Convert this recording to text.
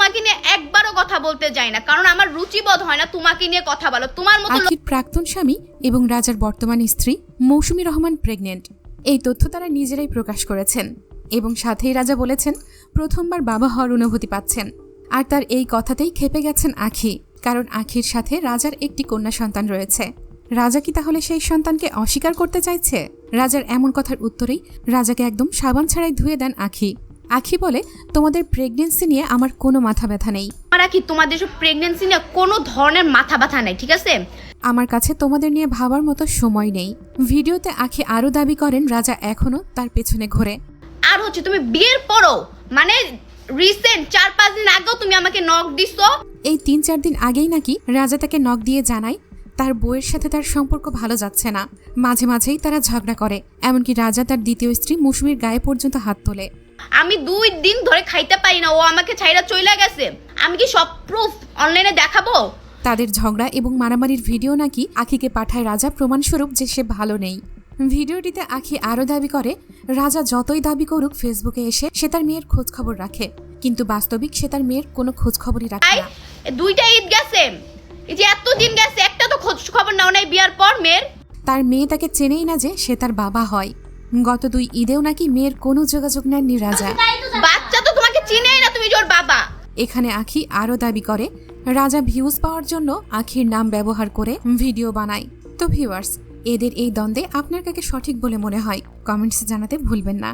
তোমাকে নিয়ে একবারও কথা বলতে যাই না কারণ আমার রুচিবোধ হয় না তোমাকে নিয়ে কথা বলো। তোমার মতো আখির প্রাক্তন স্বামী এবং রাজার বর্তমান স্ত্রী মৌসুমী রহমান প্রেগনেন্ট এই তথ্য তারা নিজেরাই প্রকাশ করেছেন এবং সাথেই রাজা বলেছেন প্রথমবার বাবা হওয়ার অনুভূতি পাচ্ছেন। আর তার এই কথাতেই খেপে গেছেন আখি কারণ আখির সাথে রাজার একটি কন্যা সন্তান রয়েছে। রাজা কি তাহলে সেই সন্তানকে অস্বীকার করতে চাইছে? রাজার এমন কথার উত্তরেই রাজাকে একদম সাবান ছাড়াই ধুয়ে দেন আখি। আখি বলে তোমাদের প্রেগনেন্সি নিয়ে আমার কোনো মাথা ব্যথা নেই। আমার কি তোমাদের সব প্রেগনেন্সি নিয়ে কোনো ধরনের মাথা ব্যথা নেই ঠিক আছে? আমার কাছে তোমাদের নিয়ে ভাবার মতো সময় নেই। ভিডিওতে আখি আরও দাবি করেন রাজা এখনও তার পেছনে ঘোরে। আর হচ্ছে তুমি বিয়ের পরও মানে রিসেন্ট চার পাঁচ দিন আগেও তুমি আমাকে নক দিছো? এই তিন চার দিন আগেই নাকি রাজা তাকে নখ দিয়ে জানায় তার বউয়ের সাথে তার সম্পর্ক ভালো যাচ্ছে না। মাঝে মাঝেই তারা ঝগড়া করে এমনকি রাজা তার দ্বিতীয় স্ত্রী মৌসুমীর গায়ে পর্যন্ত হাত তোলে। আমি দুই দিন ধরে খাইতে পারি না। ও আমাকে ছাইরা চইলা গেছে। আমি কি সব প্রুফ অনলাইনে দেখাবো? তাদের ঝগড়া এবং মারামারির ভিডিও নাকি আখিকে পাঠায় রাজা প্রমাণস্বরূপ যে সে ভালো নেই। ভিডিওটিতে আখি আরও দাবি করে রাজা যতই দাবি করুক ফেসবুকে এসে সে তার মেয়ের খোঁজ খবর রাখে। কিন্তু বাস্তবিক সে তার মেয়ের কোনো খোঁজ খবরই রাখে না। দুইটা ঈদ গেছে। এই যে এত দিন গেছে একটা তো খোঁজ খবর নাও নাই বিয়ার পর মেয়ের। তার মেয়ে তাকে চেনেই না যে সে তার বাবা হয়। গত দুই ঈদেও নাকি মেয়ের কোনো যোগাযোগ নেননি রাজা। বাচ্চা তো তোমাকে চিনেই না তুমি জোর বাবা। এখানে আখি আরও দাবি করে রাজা ভিউজ পাওয়ার জন্য আখির নাম ব্যবহার করে ভিডিও বানায়। তো ভিউয়ার্স এদের এই দ্বন্দ্বে আপনার কাকে সঠিক বলে মনে হয়? কমেন্টসে জানাতে ভুলবেন না।